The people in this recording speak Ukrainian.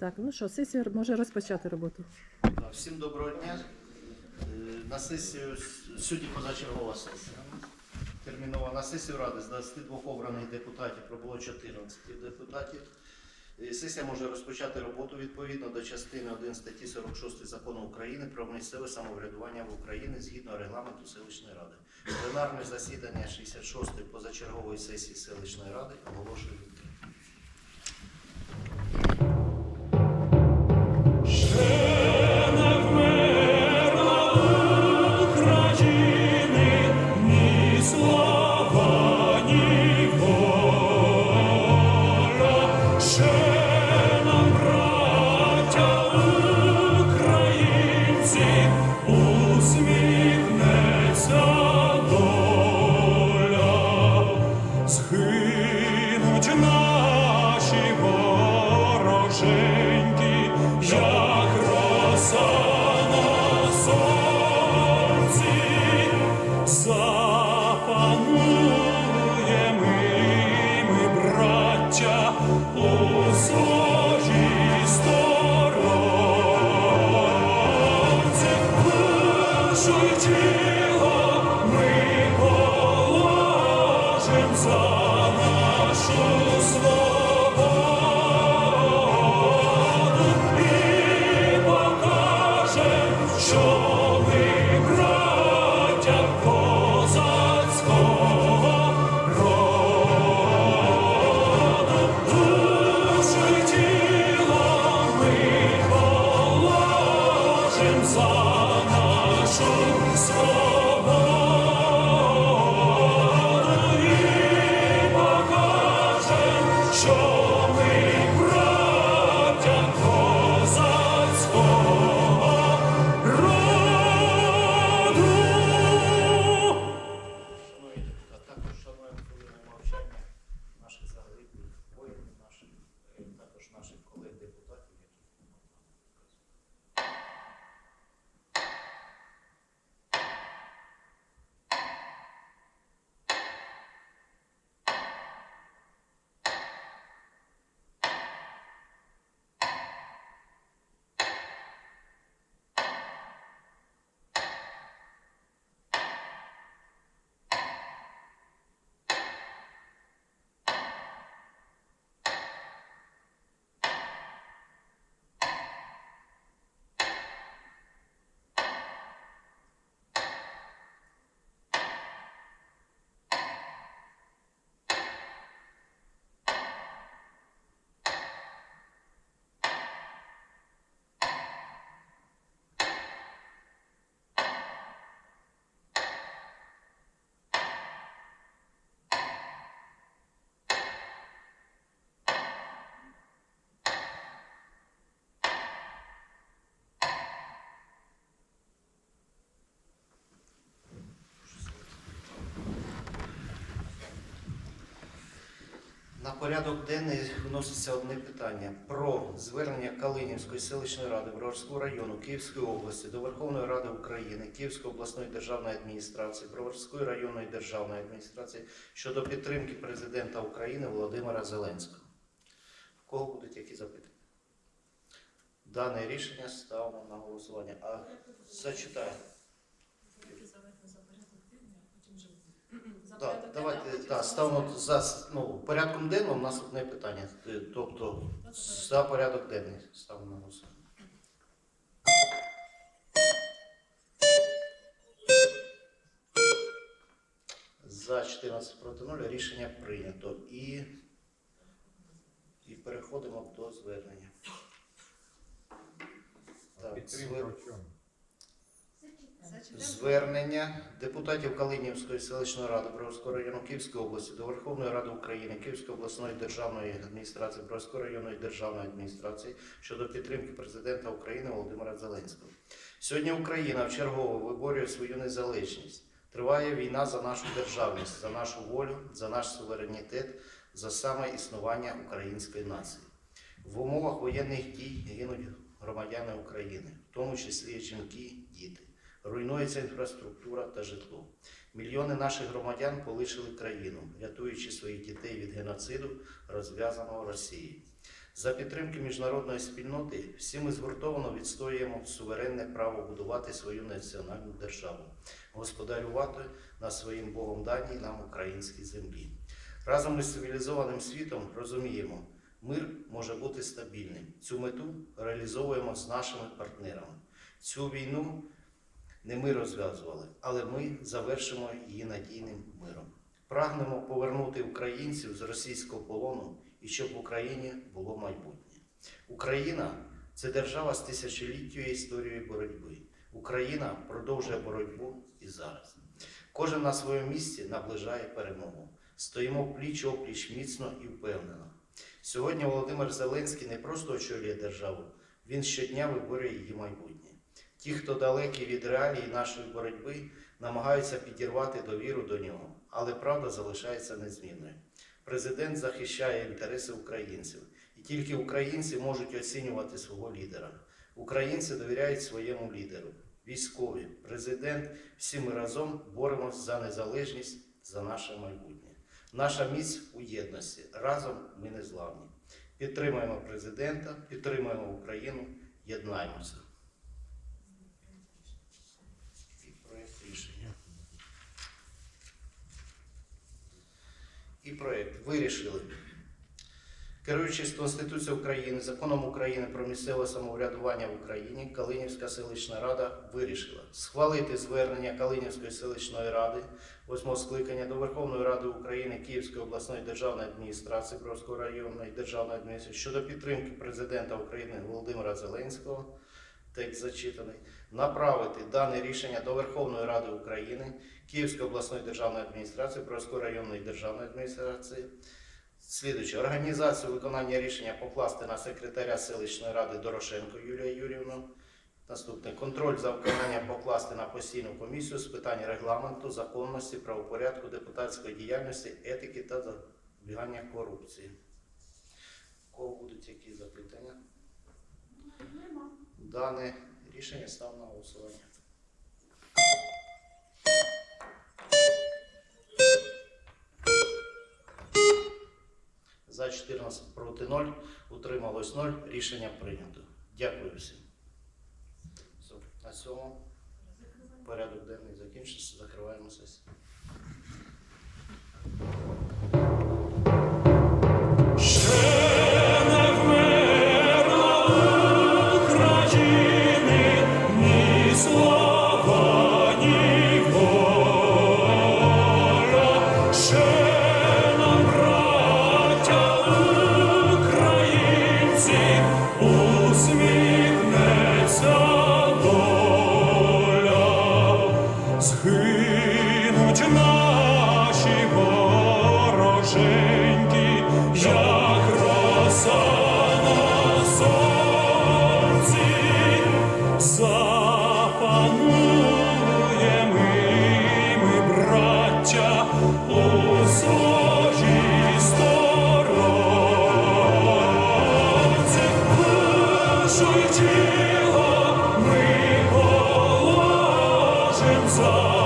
Так, ну що, сесія може розпочати роботу. Всім доброго дня. Е, На сесію сьогодні позачергова сесія. Термінова на сесію ради з 22 обраних депутатів пробуло 14 депутатів. Е, Сесія може розпочати роботу відповідно до частини 1 статті 46 закону України про місцеве самоврядування в Україні згідно регламенту селищної ради. Пленарне засідання 66-ї позачергової сесії селищної ради оголошую show. Порядок денний вноситься одне питання про звернення Калинівської селищної ради Броварського району Київської області до Верховної Ради України, Київської обласної державної адміністрації, Броварської районної державної адміністрації щодо підтримки президента України Володимира Зеленського. В кого будуть які запитання? Дане рішення ставимо на голосування. А зачитаю. Так, давайте так, ставимо за ну, порядком денним у нас одне питання. Е, Тобто за порядок денний ставимо на голосування. За 14 проти 0 рішення прийнято. І, і переходимо до звернення. Так, звер- Звернення депутатів Калинівської селищної ради Броварського району Київської області до Верховної Ради України, Київської обласної державної адміністрації, Броварської районної державної адміністрації щодо підтримки президента України Володимира Зеленського. Сьогодні Україна вчергово виборює свою незалежність. Триває війна за нашу державність, за нашу волю, за наш суверенітет, за саме існування української нації. В умовах воєнних дій гинуть громадяни України, в тому числі жінки, діти. Руйнується інфраструктура та житло. Мільйони наших громадян полишили країну, рятуючи своїх дітей від геноциду, розв'язаного Росією. За підтримки міжнародної спільноти всі ми згуртовано відстоюємо суверенне право будувати свою національну державу, господарювати на своїм Богом даній нам українській землі. Разом із цивілізованим світом розуміємо, мир може бути стабільним. Цю мету реалізовуємо з нашими партнерами. Цю війну не ми розв'язували, але ми завершимо її надійним миром. Прагнемо повернути українців з російського полону і щоб в Україні було майбутнє. Україна це держава з тисячоліттю історією боротьби. Україна продовжує боротьбу і зараз. Кожен на своєму місці наближає перемогу. Стоїмо пліч опліч міцно і впевнено. Сьогодні Володимир Зеленський не просто очолює державу, він щодня виборює її майбутнє. Ті, хто далекі від реалій нашої боротьби, намагаються підірвати довіру до нього, але правда залишається незмінною. Президент захищає інтереси українців, і тільки українці можуть оцінювати свого лідера. Українці довіряють своєму лідеру. Військові, президент, всі ми разом боремося за незалежність, за наше майбутнє. Наша міць у єдності. Разом ми не зламні. Підтримуємо президента, підтримуємо Україну, єднаємося. І проект рішення. І проект вирішили. Керуючись Конституцією України, законом України про місцеве самоврядування в Україні, Калинівська селищна рада вирішила схвалити звернення Калинівської селищної ради восьмого скликання до Верховної Ради України Київської обласної державної адміністрації Бровської районної державної адміністрації щодо підтримки президента України Володимира Зеленського. Текст зачитаний, направити дане рішення до Верховної Ради України, Київської обласної державної адміністрації, Бровської районної державної адміністрації. Слідуюче, організацію виконання рішення покласти на секретаря селищної ради Дорошенко Юлія Юрівну. Наступне контроль за виконанням покласти на постійну комісію з питань регламенту, законності, правопорядку, депутатської діяльності, етики та запобігання корупції. У кого будуть які запитання? Дане рішення став на голосування. За 14 проти 0, утрималось 0. Рішення прийнято. Дякую всім. Все, на цьому порядок денний закінчився. Закриваємо сесію. положим